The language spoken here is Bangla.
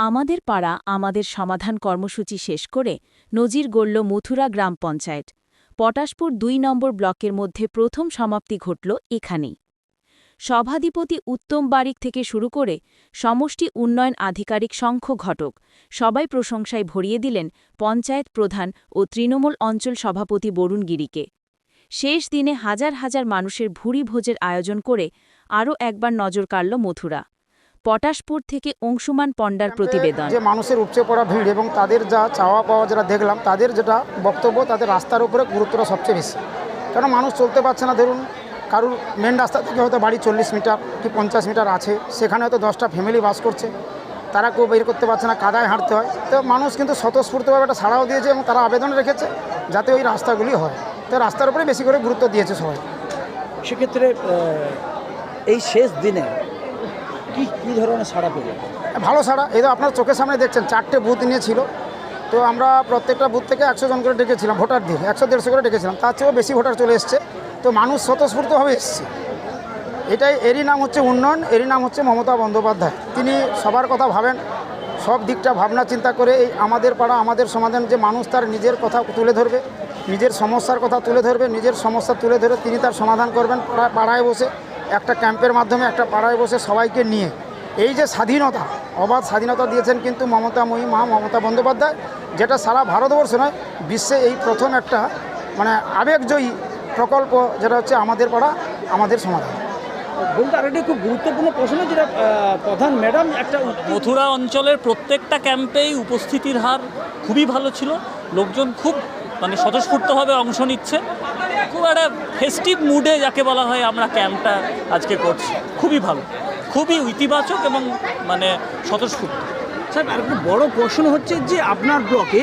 আমাদের পাড়া আমাদের সমাধান কর্মসূচি শেষ করে নজির গড়ল মথুরা গ্রাম পঞ্চায়েত। পটাশপুর দুই নম্বর ব্লকের মধ্যে প্রথম সমাপ্তি ঘটল এখানেই। সভাধিপতি উত্তম বারিক থেকে শুরু করে সমষ্টি উন্নয়ন আধিকারিক শঙ্খ ঘটক সবাই প্রশংসায় ভরিয়ে দিলেন পঞ্চায়েত প্রধান ও তৃণমূল অঞ্চল সভাপতি বরুণ গিরিকে। শেষ দিনে হাজার হাজার মানুষের ভুরি ভোজের আয়োজন করে আরও একবার নজর কাড়ল মথুরা। পটাশপুর থেকে অংশুমান পণ্ডার প্রতিবেদন। যে মানুষের উপচে পড়া ভিড় এবং তাদের যা চাওয়া পাওয়া যেটা দেখলাম তাদের যেটা বক্তব্য তাদের রাস্তার উপরে গুরুত্বটা সবচেয়ে বেশি। কেন মানুষ চলতে পারছে না? ধরুন কারুর মেন রাস্তা থেকে হয়তো বাড়ি চল্লিশ মিটার কি পঞ্চাশ মিটার আছে সেখানে হয়তো দশটা ফ্যামিলি বাস করছে। তারা কেউ বের করতে পারছে না কাদায় হাঁটতে হয়। তো মানুষ কিন্তু স্বতঃস্ফূর্তভাবে একটা সাড়াও দিয়েছে এবং তারা আবেদন রেখেছে যাতে ওই রাস্তাগুলি হয়। তো রাস্তার উপরে বেশি করে গুরুত্ব দিয়েছে সবাই। সেক্ষেত্রে এই শেষ দিনে কি, কী ধরনের সাড়া পেল? ভালো ছাড়া এই তো আপনার চোখের সামনে দেখছেন, চারটে বুথ নিয়ে ছিল। তো আমরা প্রত্যেকটা বুথ থেকে একশো জন করে ডেকেছিলাম ভোটারদের একশো দেড়শো করে ডেকেছিলাম। তার চেয়েও বেশি ভোটার চলে এসছে। তো মানুষ স্বতঃস্ফূর্তভাবে এসছে। এটাই, এরই নাম হচ্ছে উন্নয়ন, এরই নাম হচ্ছে মমতা বন্দ্যোপাধ্যায়। তিনি সবার কথা ভাবেন, সব দিকটা ভাবনা চিন্তা করে এই আমাদের পাড়া, আমাদের সমাধান যে মানুষ, তার নিজের কথা তুলে ধরবে, নিজের সমস্যার কথা তুলে ধরবে, নিজের সমস্যা তুলে ধরে তিনি তার সমাধান করবেন পাড়া- পাড়ায় বসে। একটা ক্যাম্পের মাধ্যমে একটা পাড়ায় বসে সবাইকে নিয়ে। এই যে স্বাধীনতা অবাধ স্বাধীনতা দিয়েছেন কিন্তু মমতাময়ী মা মমতা বন্দ্যোপাধ্যায় যেটা সারা ভারতবর্ষে নয় বিশ্বে এই প্রথম একটা মানে আবেগজয়ী প্রকল্প যেটা হচ্ছে আমাদের পাড়া আমাদের সমাধান। বলতে আরেকটি খুব গুরুত্বপূর্ণ প্রশ্ন যেটা প্রধান ম্যাডাম একটা মথুরা অঞ্চলের প্রত্যেকটা ক্যাম্পেই উপস্থিতির হার খুবই ভালো ছিল। লোকজন খুব মানে স্বতঃস্ফূর্তভাবে অংশ নিচ্ছে। একটা ফেস্টিভ মুডে যাকে বলা হয় আমরা ক্যাম্পটা আজকে করছি। খুবই ভালো, খুবই ইতিবাচক এবং মানে স্বতঃস্ফূর্ত। স্যার, আর একটা বড় প্রশ্ন হচ্ছে যে আপনার ব্লকে